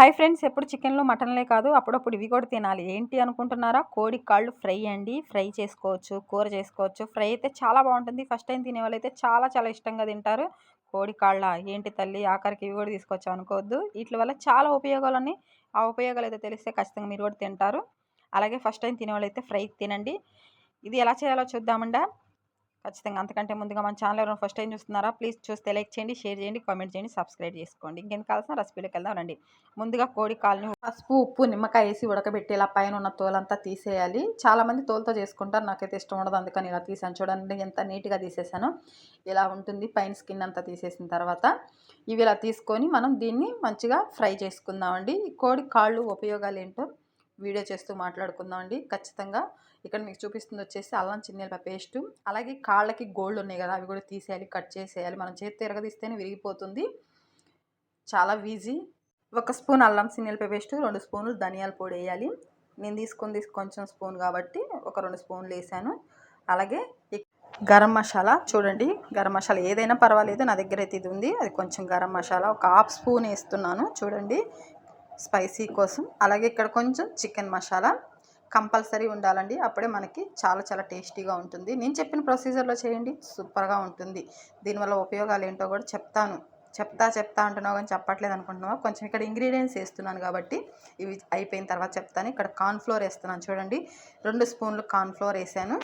Hi friends ఎప్పుడు చికెన్లు మటన్లే కాదు అప్పుడప్పుడు ఇవి కూడా తినాలి. ఏంటి అనుకుంటున్నారా? కోడి కాళ్ళు ఫ్రై అండి. ఫ్రై చేసుకోవచ్చు కూర చేసుకోవచ్చు. ఫ్రై అయితే చాలా బాగుంటుంది. ఫస్ట్ టైం తినే వాళ్ళైతే చాలా చాలా ఇష్టంగా తింటారు. కోడి కాళ్ళ ఏంటి తల్లి ఆఖరికి ఇవి కూడా తీసుకొచ్చాం అనుకోవద్దు. వీటి వల్ల చాలా ఉపయోగాలు ఆ ఉపయోగాలు అయితే తెలిస్తే ఖచ్చితంగా మీరు కూడా తింటారు. అలాగే ఫస్ట్ టైం తినే వాళ్ళైతే ఫ్రై తినండి. ఇది ఎలా చేయాలో చూద్దామండా? ఖచ్చితంగా. అంతకంటే ముందుగా మన ఛానల్ ఎవరైనా ఫస్ట్ టైం చూస్తున్నారా ప్లీజ్ చూస్తే లైక్ చేయండి షేర్ చేయండి కామెంట్ చేయండి సబ్స్క్రైబ్ చేసుకోండి. ఇంకేం కావాల్సిన రెసిపీలోకి వెళ్దాం రండి. ముందుగా కోడి కాల్ని పసుపు ఉప్పు నిమ్మకాయ వేసి ఉడకబెట్టి ఇలా పైన ఉన్న తోలంతా తీసేయాలి. చాలామంది తోలుతో చేసుకుంటారు నాకైతే ఇష్టం ఉండదు అందుకని ఇలా తీసాను. చూడండి ఎంత నీట్గా తీసేసాను. ఇలా ఉంటుంది పైన స్కిన్ అంతా తీసేసిన తర్వాత ఇవి ఇలా తీసుకొని మనం దీన్ని మంచిగా ఫ్రై చేసుకుందామండి. కోడి కాళ్ళు ఉపయోగాలు ఏంటో వీడియో చేస్తూ మాట్లాడుకుందాం అండి. ఖచ్చితంగా ఇక్కడ మీకు చూపిస్తుంది వచ్చేసి అల్లం చిన్నెలప పేస్ట్ అలాగే కాళ్ళకి గోల్డ్ ఉన్నాయి కదా అవి కూడా తీసేయాలి కట్ చేసేయాలి. మనం చేతి తిరగదీస్తేనే విరిగిపోతుంది. చాలా ఈజీ ఒక స్పూన్ అల్లం చిన్నెలప పేస్ట్ రెండు స్పూన్లు ధనియాల పొడి వేయాలి. నేను తీసుకుంది కొంచెం స్పూన్ కాబట్టి ఒక రెండు స్పూన్లు వేసాను. అలాగే గరం మసాలా చూడండి. గరం మసాలా ఏదైనా పర్వాలేదు నా దగ్గర అయితే ఇది ఉంది. అది కొంచెం గరం మసాలా ఒక హాఫ్ స్పూన్ వేస్తున్నాను చూడండి. స్పైసీ కోసం. అలాగే ఇక్కడ కొంచెం చికెన్ మసాలా. కంపల్సరీ ఉండాలండి. అప్పుడే మనకి చాలా చాలా టేస్టీగా ఉంటుంది. నేను చెప్పిన ప్రొసీజర్లో చేయండి. సూపర్గా ఉంటుంది. దీనివల్ల ఉపయోగాలు ఏంటో కూడా చెప్తాను. చెప్తా చెప్తా అంటున్నావు కానీ చెప్పట్లేదు అనుకుంటున్నావు? కొంచెం ఇక్కడ ఇంగ్రీడియంట్స్ వేస్తున్నాను కాబట్టి ఇవి అయిపోయిన తర్వాత చెప్తాను. ఇక్కడ కార్న్ఫ్లోర్ వేస్తున్నాను చూడండి. రెండు స్పూన్లు కార్న్ఫ్లోర్ వేసాను.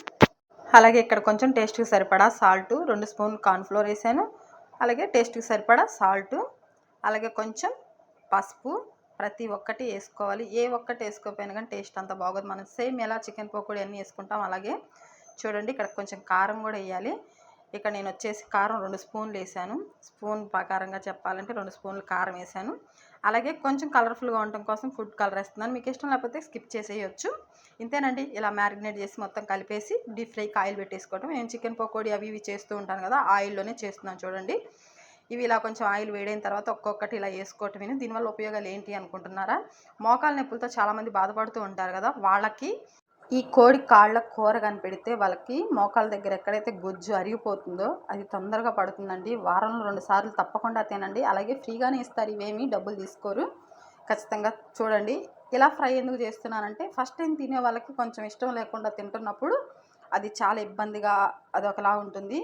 అలాగే ఇక్కడ కొంచెం టేస్ట్కి సరిపడా సాల్ట్ రెండు స్పూన్లు కార్న్ఫ్లోర్ వేసాను. అలాగే టేస్ట్కి సరిపడా సాల్ట్. అలాగే కొంచెం పసుపు. ప్రతి ఒక్కటి వేసుకోవాలి. ఏ ఒక్కటి వేసుకోకపోయినా కానీ టేస్ట్ అంత బాగోదు. మనం సేమ్ ఎలా చికెన్ పకోడీ అన్నీ వేసుకుంటాం అలాగే చూడండి ఇక్కడ కొంచెం కారం కూడా వేయాలి. ఇక్కడ నేను వచ్చేసి కారం రెండు స్పూన్లు వేసాను. స్పూన్ ప్రకారంగా చెప్పాలంటే రెండు స్పూన్లు కారం వేసాను. అలాగే కొంచెం కలర్ఫుల్గా ఉండటం కోసం ఫుడ్ కలర్ వేస్తున్నాను. మీకు ఇష్టం లేకపోతే స్కిప్ చేసేయచ్చు. ఇంతేనండి. ఇలా మ్యారినేట్ చేసి మొత్తం కలిపేసి డీప్ ఫ్రైకి ఆయిల్ పెట్టేసుకోవటం. నేను చికెన్ పకోడీ అవి ఇవి చేస్తూ ఉంటాను కదా ఆయిల్లోనే చేస్తున్నాను చూడండి. ఇవి ఇలా కొంచెం ఆయిల్ వేడైన తర్వాత ఒక్కొక్కటి ఇలా వేసుకోవటం విని. దీనివల్ల ఉపయోగాలు ఏంటి అనుకుంటున్నారా? మోకాల నొప్పులతో చాలామంది బాధపడుతూ ఉంటారు కదా. వాళ్ళకి ఈ కోడి కాళ్ళ కూర కనిపెడితే వాళ్ళకి మోకాల దగ్గర ఎక్కడైతే గుజ్జు అరిగిపోతుందో అది తొందరగా పడుతుందండి. వారంలో రెండు సార్లు తప్పకుండా తినండి. అలాగే ఫ్రీగానే ఇస్తారు. ఇవేమి డబ్బులు తీసుకోరు. ఖచ్చితంగా చూడండి. ఇలా ఫ్రై ఎందుకు చేస్తున్నానంటే ఫస్ట్ టైం తినే వాళ్ళకి కొంచెం ఇష్టం లేకుండా తింటున్నప్పుడు అది చాలా ఇబ్బందిగా అది ఒకలా ఉంటుంది.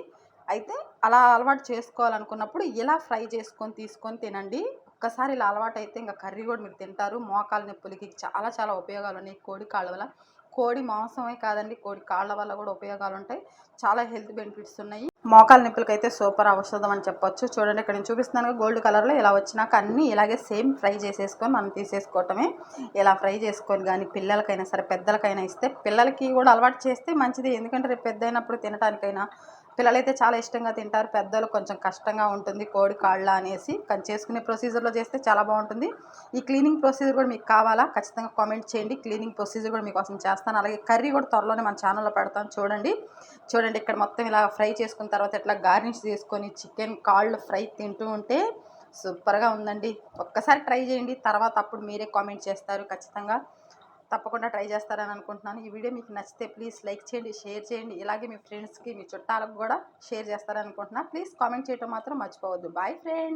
అయితే అలా అలవాటు చేసుకోవాలనుకున్నప్పుడు ఇలా ఫ్రై చేసుకొని తీసుకొని తినండి. ఒక్కసారి ఇలా అలవాటు అయితే ఇంకా కర్రీ కూడా మీరు తింటారు. మోకాలు నొప్పులకి చాలా చాలా ఉపయోగాలు ఉన్నాయి. కోడి కాళ్ళ వల్ల కోడి మాంసమే కాదండి. కోడి కాళ్ళ వల్ల కూడా ఉపయోగాలు ఉంటాయి. చాలా హెల్త్ బెనిఫిట్స్ ఉన్నాయి. మోకాల నొప్పులకి అయితే సూపర్ ఔషధం అని చెప్పొచ్చు. చూడండి ఇక్కడ నేను చూపిస్తున్నాను గోల్డ్ కలర్లో ఇలా వచ్చినాక అన్నీ ఇలాగే సేమ్ ఫ్రై చేసేసుకొని మనం తీసేసుకోవటమే. ఇలా ఫ్రై చేసుకొని కానీ పిల్లలకైనా సరే పెద్దలకైనా ఇస్తే పిల్లలకి కూడా అలవాటు చేస్తే మంచిది. ఎందుకంటే రేపు పెద్ద అయినప్పుడు తినడానికైనా పిల్లలైతే చాలా ఇష్టంగా తింటారు. పెద్దలు కొంచెం కష్టంగా ఉంటుంది కోడి కాళ్ళ అనేసి. కానీ చేసుకునే ప్రొసీజర్లో చేస్తే చాలా బాగుంటుంది. ఈ క్లీనింగ్ ప్రొసీజర్ కూడా మీకు కావాలా? ఖచ్చితంగా కామెంట్ చేయండి. క్లీనింగ్ ప్రొసీజర్ కూడా మీకోసం చేస్తాను. అలాగే కర్రీ కూడా త్వరలోనే మన ఛానల్లో పెడతాను. చూడండి. చూడండి ఇక్కడ మొత్తం ఇలా ఫ్రై చేసుకున్న తర్వాత ఇట్లా గార్నిష్ చేసుకొని చికెన్ కాళ్ళు ఫ్రై తింటూ ఉంటే సూపర్గా ఉందండి. ఒక్కసారి ట్రై చేయండి. తర్వాత అప్పుడు మీరే కామెంట్ చేస్తారు. ఖచ్చితంగా తప్పకుండా ట్రై చేస్తారని అనుకుంటున్నాను. ఈ వీడియో మీకు నచ్చితే ప్లీజ్ లైక్ చేయండి షేర్ చేయండి. ఇలాగే మీ ఫ్రెండ్స్కి మీ చుట్టాలకు కూడా షేర్ చేస్తారని అనుకుంటున్నాను ప్లీజ్ కామెంట్ చేయడం మాత్రం మర్చిపోవద్దు. Boy friend